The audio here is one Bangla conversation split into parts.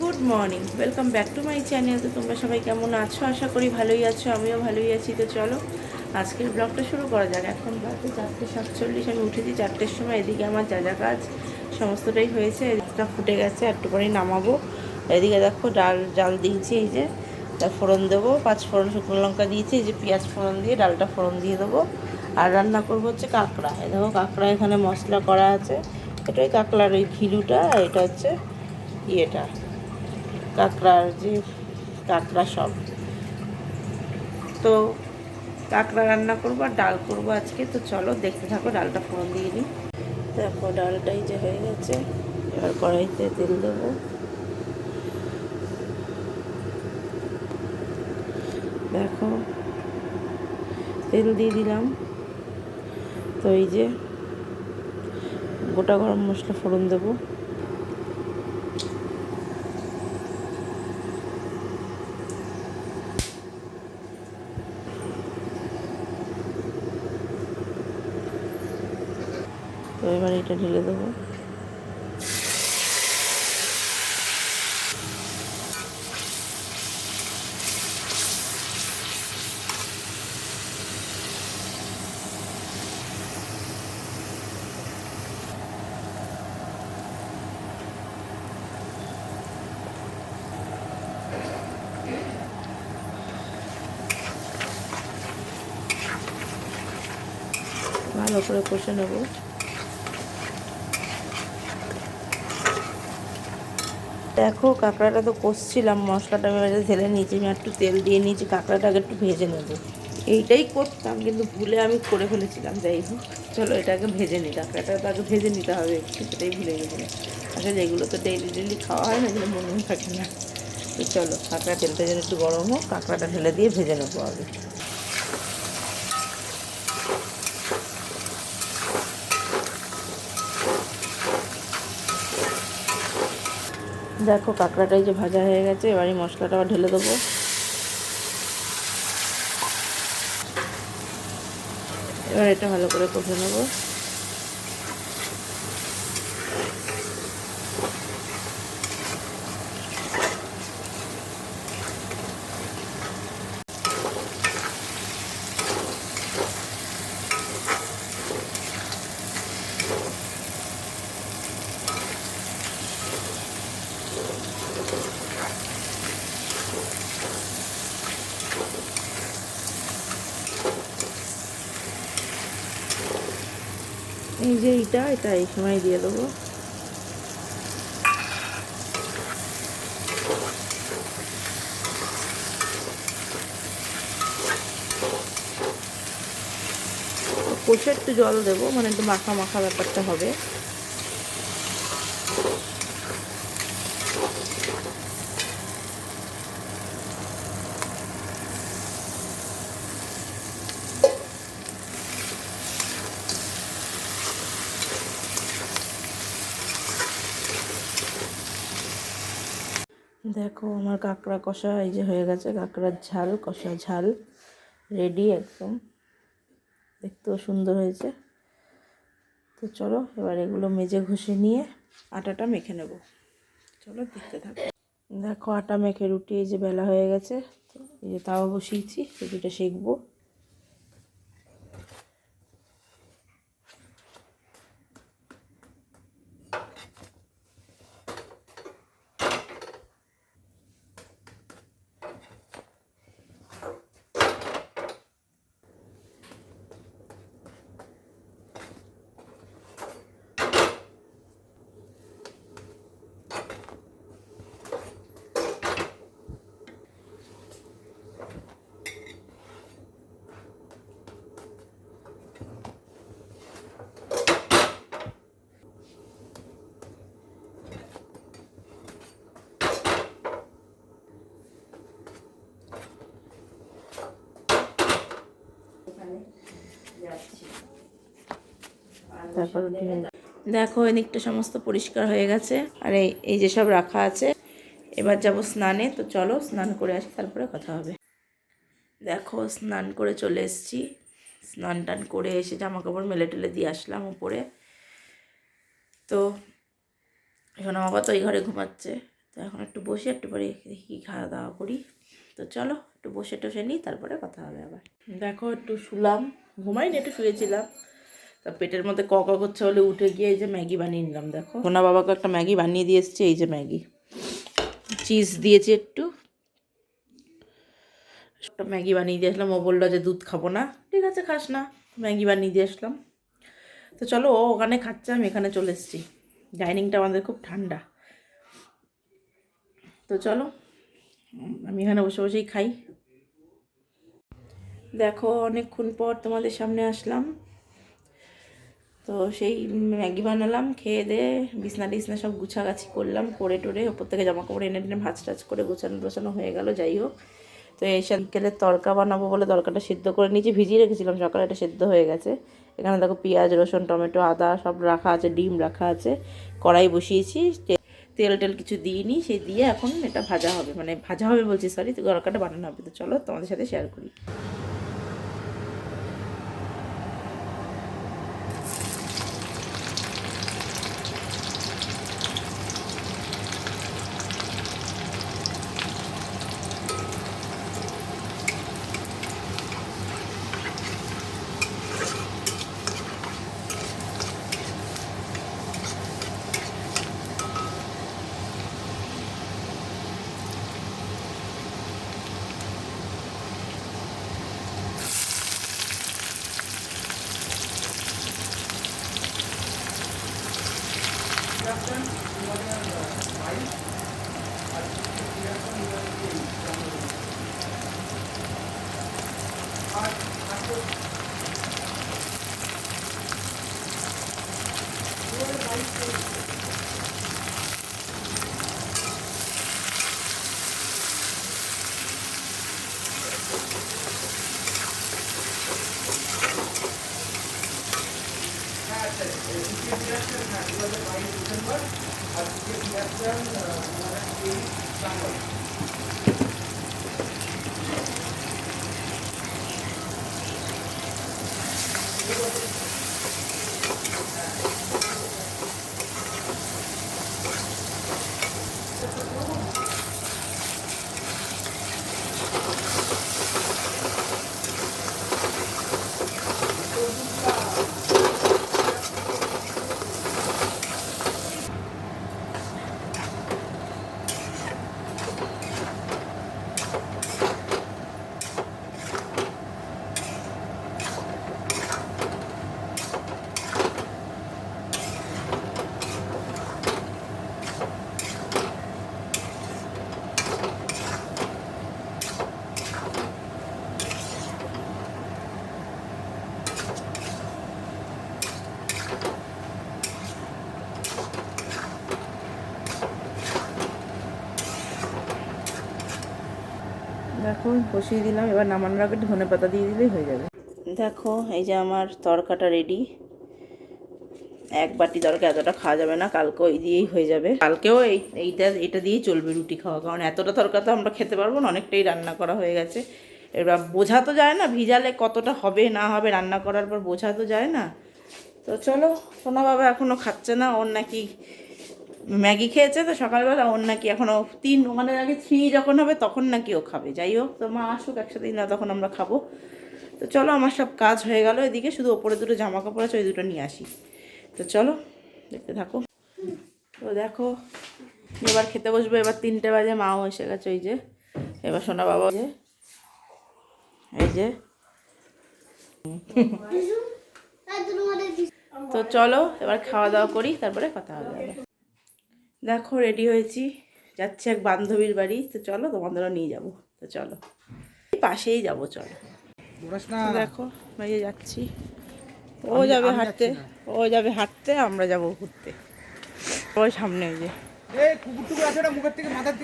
Good morning welcome back to my channel তো তোমরা সবাই কেমন আছো? আশা করি ভালোই আছো, আমিও ভালোই আছি। তো চলো, আজকের ব্লগটা শুরু করা যাক। এখন বাজে চারটে সাতচল্লিশ, আমি উঠেছি চারটের সময়। এদিকে আমার যা যা কাজ, সমস্তটাই হয়েছে। এদিকটা ফুটে গেছে, একটু পরেই নামাবো। এদিকে দেখো, ডাল ডাল দিয়েছি, এই যে। তা ফোড়ন দেবো, পাঁচ ফোড়ন শুকনো লঙ্কা দিয়েছি, এই যে পেঁয়াজ ফোড়ন দিয়ে, ডালটা ফোড়ন দিয়ে দেবো। আর রান্না করব হচ্ছে কাঁকড়া। এই দেখো, কাঁকড়া এখানে মশলা করা আছে। এটাই কাঁকড়ার ওই ঘিলুটা, আর এটা হচ্ছে ইয়েটা। কাঁকড়ার যে কাঁকড়া সব। তো কাঁকড়া রান্না করব আর ডাল করব আজকে। তো চলো দেখতে থাকো, ডালটা ফোড়ন দিয়ে নিই। দেখো, ডালটাই যে হয়ে গেছে, এবার কড়াইতে তেল দেবো। দেখো, তেল দিয়ে দিলাম। তো এই যে গোটা গরম মশলা ফোড়ন দেবো। এবার এটা ঢেলে দেবো। ভালো করে কষে নেব। দেখো, কাঁকড়াটা তো কষছিলাম, মশলাটা আমি ঢেলে নিয়েছি, আমি একটু তেল দিয়ে নিয়েছি, কাঁকড়াটাকে একটু ভেজে নেব। এইটাই করতাম, কিন্তু ভুলে আমি করে ফেলেছিলাম, যাই হোক। চলো, এটাকে ভেজে নিই, কাঁকড়াটা তো আগে ভেজে নিতে হবে, একটু সেটাই ভুলে গেছিলাম। আসলে এগুলো তো ডেইলি ডেইলি খাওয়া হয় না, এগুলো মনে থাকে না। তো চলো, কাঁকড়া তেলটা যেন একটু গরম হোক, কাঁকড়াটা ঢেলে দিয়ে ভেজে নেব আগে। দেখো কাঁকড়াটাই যে ভাজা হয়ে গেছে, এবার এই মশলাটা আবার ঢেলে দেবো। এবার এটা ভালো করে কষে নেব। এই যে এইটা, এটা এই সময় দিয়ে দেবো। কষে একটু জল দেবো মানে একটু মাখা মাখা ব্যাপারটা হবে। দেখো আমার কাঁকড়া কষা এই যে হয়ে গেছে, কাঁকড়ার ঝাল, কষা ঝাল রেডি একদম। দেখতেও সুন্দর হয়েছে। তো চলো, এবার এগুলো মেজে ঘষে নিয়ে আটাটা মেখে নেব। চলো, দেখতে থাকো। দেখো, আটা মেখে রুটি এই যে বেলা হয়ে গেছে। এই যে তাও বসিয়েছি, রুটিটা সেঁকবো। তারপর দেখো এদিকটা সমস্ত পরিষ্কার হয়ে গেছে। আর এই এই যে সব রাখা আছে এবার যাব স্নানে। তো চলো স্নান করে আসি তারপরে কথা হবে। দেখো স্নান করে চলে এসেছি। স্নান টান করে এসে জামা কাপড় মেলে টেলে দিয়ে আসলাম উপরে। তো এখন আমার বাবা তো এই ঘরে ঘুমাচ্ছে। তো এখন একটু বসে একটু পরে দেখি খাওয়া দাওয়া করি। তো চলো একটু বসে টসে নিই, তারপরে কথা হবে আবার। দেখো একটু শুলাম, ঘুমাইনি, একটু শুয়েছিলাম। তা পেটের মধ্যে ক করছে বলে উঠে গিয়ে এই যে ম্যাগি বানিয়ে নিলাম, দেখো। সোনা বাবাকে একটা ম্যাগি বানিয়ে দিয়ে এসছে, এই যে ম্যাগি। চিজ দিয়েছে একটু। একটা ম্যাগি বানিয়ে দিয়ে আসলাম, ও বলল যে দুধ খাব না। ঠিক আছে, খাস না, ম্যাগি বানিয়ে দিয়ে আসলাম। তো চলো, ও ওখানে খাচ্ছে, আমি এখানে চলে এসেছি। ডাইনিংটা আমাদের খুব ঠান্ডা। তো চলো আমি এখানে বসে বসেই খাই। দেখো, অনেকক্ষণ পর তোমাদের সামনে আসলাম। তো সেই ম্যাগি বানালাম, খেয়ে দিয়ে বিছনা টিছনা সব গুছাগাছি করলাম, করে টোরে ওপর থেকে জামা কাপড় এনে টেনে ভাজ টাজ করে গোছানো টোছানো হয়ে গেল, যাই হোক। তো এই সাইকেলের তরকা বানাবো বলে তরকাটা সিদ্ধ করে নিয়েছি, ভিজিয়ে রেখেছিলাম, সকালে এটা সেদ্ধ হয়ে গেছে। এখানে দেখো পেঁয়াজ, রসুন, টমেটো, আদা সব রাখা আছে, ডিম রাখা আছে, কড়াই বসিয়েছি তেল টেল কিছু দিইনি, সেই দিয়ে এখন এটা ভাজা হবে। মানে ভাজা হবে বলছি সরি তো তরকাটা বানানো হবে। তো চলো তোমাদের সাথে শেয়ার করি। দেখো বসিয়ে দিলাম, এবার নামানোর আগে ধনে পাতা দিয়ে দিলেই হয়ে যাবে। দেখো, এই যে আমার তরকাটা রেডি এক বাটি তরকা এতটা খাওয়া যাবে না কালকে ওই দিয়েই হয়ে যাবে। কালকেও এই, এইটা, এটা দিয়েই চলবে রুটি খাওয়া, কারণ এতটা তরকা তো আমরা খেতে পারব না, অনেকটাই রান্না করা হয়ে গেছে। এবার বোঝা তো যায় না ভিজালে কতটা হবে, না হবে, রান্না করার পর বোঝা তো যায় না। তো চলো সোনা বাবা এখনও খাচ্ছে না, ওর নাকি ম্যাগি খেয়েছে তো সকালবেলা ওর নাকি এখনও তিন মানে আগে থ্রি যখন হবে তখন নাকি ও খাবে। যাই হোক তো মা আসুক একসাথে না তখন আমরা খাব। তো চলো আমার সব কাজ হয়ে গেল এদিকে শুধু ওপরে দুটো জামা কাপড় আছে ওই দুটো নিয়ে আসি। তো চলো দেখতে থাকো। তো দেখো এবার খেতে বসবো এবার তিনটে বাজে মাও এসে গেছে ওই যে এবার সোনা বাবা যে এই যে। তো চলো এবার খাওয়া দাওয়া করি তারপরে কথা হবে। দেখো রেডি হয়েছি। যাচ্ছি এক বান্ধবীর বাড়ি। তো চলো তোমাদেরও নিয়ে যাব। তো চলো। এই পাশেই যাব চলো। দেখো যে যাচ্ছি। ও যাবে হাঁটতে। ও যাবে হাঁটতে আমরা যাব ঘুরতে। ওই সামনে ওই যে। মুখের থেকে মাথার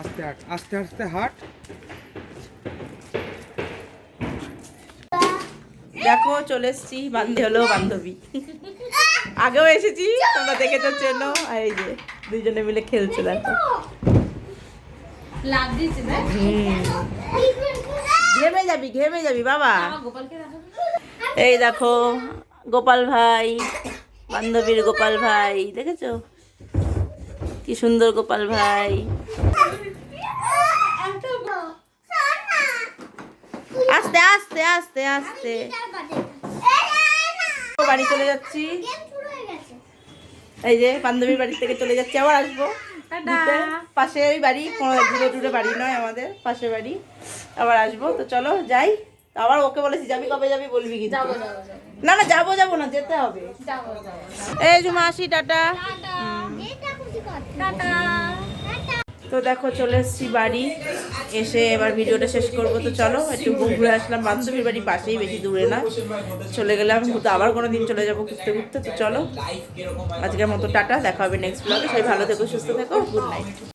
আস্তে আস্তে আস্তে হাট। দেখো চলে এসছি বান্ধবী হলো বান্ধবী। আগেও এসেছি তোমরা দেখে তো চেনো। আর এই যে দুজনে মিলে খেলছে দেখো। ঘেমে যাবি ঘেমে যাবি বাবা। এই দেখো গোপাল ভাই বান্ধবীর গোপাল ভাই দেখেছ? কি সুন্দর গোপাল ভাই। আস্তে আস্তে আস্তে। বাড়ি চলে যাচ্ছি। এই যে বান্ধবীর বাড়ি থেকে চলে যাচ্ছি আবার আসব। পাশের বাড়ি কোনো দূরে দূরে বাড়ি নয় আমাদের পাশের বাড়ি। আবার আসব। তো চলো যাই। আবার ওকে বলেছি যাবি কবে যাবি বলবি কিন্তু। না না যাব যাব না যেতে হবে। এই যে মাসি টাটা। তো দেখো, চলে এসেছি বাড়ি। এসে এবার ভিডিওটা শেষ করব। তো চলো, একটু ঘুরে আসলাম। বান্ধবীর বাড়ি পাশেই, বেশি দূরে না। চলে গেলাম। ঘুরতে আবার কোনো দিন চলে যাব ঘুরতে ঘুরতে। তো চলো, আজকের মতো টাটা। দেখা হবে নেক্সট ব্লগে সবাই ভালো থেকো, সুস্থ থেকো। Good night